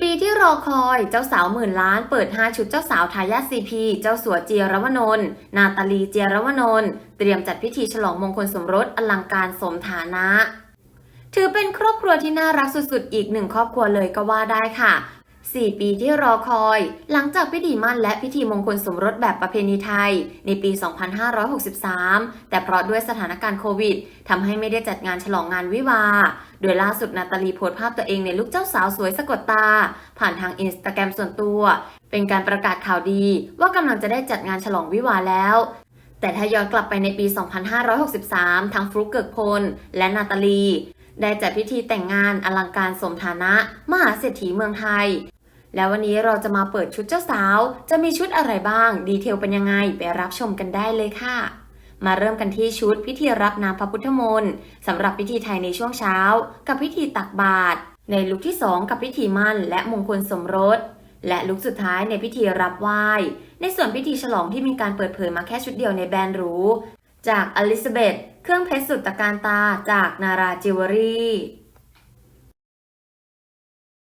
4 ปีที่รอคอยเจ้าสาวหมื่นล้านเปิด 5 ชุดเจ้าสาวทายาทซีพีเจ้าสัวเจียรวนนท์นาตาลีเจียรวนนท์เตรียมจัดพิธีฉลองมงคลสมรสอลังการสมฐานะ ถือเป็นครอบครัวที่น่ารักสุดๆ อีกหนึ่งครอบครัวเลยก็ว่าได้ค่ะ 4 ปีที่รอคอย หลังจากพิธีมั่นและพิธีมงคลสมรสแบบประเพณีไทย ในปี 2563 แต่เพราะด้วยสถานการณ์โควิดทำให้ไม่ได้จัดงานฉลองงานวิวา โดยล่าสุดนาตาลีโพสต์ภาพตัวเองในลุคเจ้าสาวสวยสะกดตา ผ่านทางอินสตาแกรมส่วนตัว เป็นการประกาศข่าวดีว่ากำลังจะได้จัดงานฉลองวิวาแล้วแต่ถ้าย้อนกลับไปในปี 2563 ทั้งฟลุกเกิกพล และนาตาลี ได้จัดพิธีแต่งงานอลังการสมฐานะ มหาเศรษฐีเมืองไทย แล้ววันนี้เราจะมาเปิดชุดเจ้าสาว จะมีชุดอะไรบ้าง ดีเทลเป็นยังไง ไปรับชมกันได้เลยค่ะ มาเริ่มกันที่ชุดพิธีรับน้ำพระพุทธมนต์สำหรับพิธีไทยในช่วงเช้า กับพิธีตักบาตรในลุคที่ 2 กับพิธีมั่น และมงคลสมรส และลุคสุดท้ายในพิธีรับไหว้ในส่วนพิธีฉลองที่มีการเปิดเผยมาแค่ชุดเดียวในแบรนด์หรู จากอลิซาเบธเครื่องเพชรสุดตะการตาจากนาราจิวเวลรี่